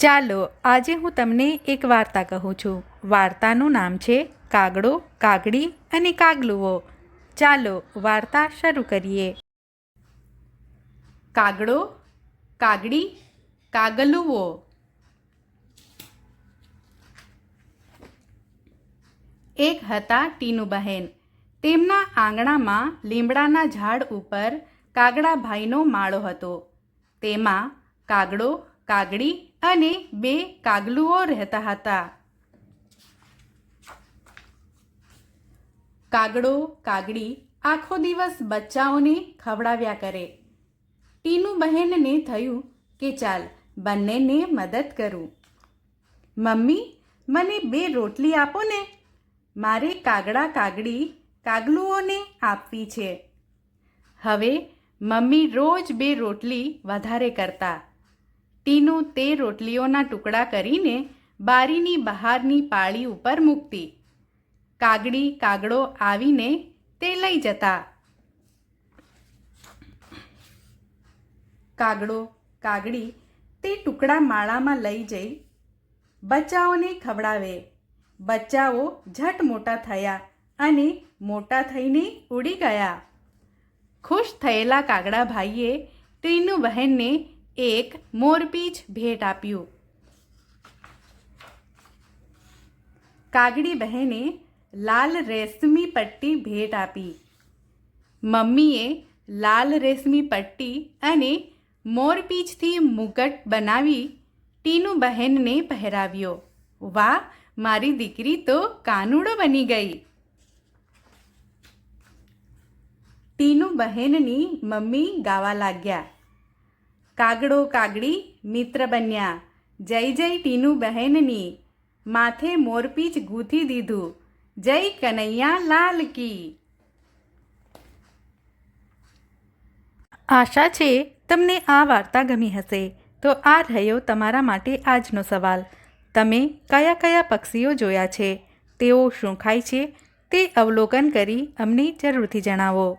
ચાલો આજે હું તમને એક વાર્તા કહું છું. વાર્તાનું નામ છે કાગડો, કાગડી અને કાગલુઓ. ચાલો વાર્તા શરૂ કરીએ. કાગડો, કાગડી, કાગલુઓ. એક હતા ટીનુબહેન તેમના આંગણામાં લીમડાના ઝાડ ઉપર કાગડાભાઈનો માળો હતો. તેમાં કાગડો કાગડી અને બે કાગલુઓ રહેતા હતા. કાગડો, કાગડી આખો દિવસ બચ્ચાઓને ખવડાવ્યા કરે. ટીનુ બહેનને થયું કે ચાલ, બંનેને મદદ કરું. મમ્મી, મને બે રોટલી આપો ને. મારે કાગડા, કાગડી કાગલુઓને આપવી છે. હવે મમ્મી રોજ બે રોટલી વધારે કરતા. ટીનુ તે રોટલીઓના ટુકડા કરીને બારીની બહારની પાળી ઉપર મૂકતી. કાગડી, કાગડો આવીને તે લઈ જતા. કાગડો, કાગડી તે ટુકડા માળામાં લઈ જઈ બચ્ચાઓને ખવડાવે. બચ્ચાઓ ઝટ મોટા થયા અને મોટા થઈને ઉડી ગયા. ખુશ થયેલા કાગડા ભાઈએ ટીનુ બહેનને એક મોરપીચ ભેટ આપ્યું. કાગડી બહેને લાલ રેશમી પટ્ટી ભેટ આપી. મમ્મીએ લાલ રેશમી પટ્ટી અને મોરપીચથી મુગટ બનાવી ટીનુ બહેનને પહેરાવ્યો. વાહ, મારી દીકરી તો કાનુડો બની ગઈ. ટીનુ બહેનની મમ્મી ગાવા લાગ્યા. કાગડો કાગડી, મિત્ર બન્યા. જય જય ટીનુ બહેનની. માથે મોરપીચ ગૂંથી દીધું. જય કનૈયા લાલ કી. આશા છે તમને આ વાર્તા ગમી હશે. તો આ રહ્યો તમારા માટે આજનો સવાલ. તમે કયા કયા પક્ષીઓ જોયા છે? તેઓ શું ખાય છે? તે અવલોકન કરી અમને જરૂરથી જણાવો.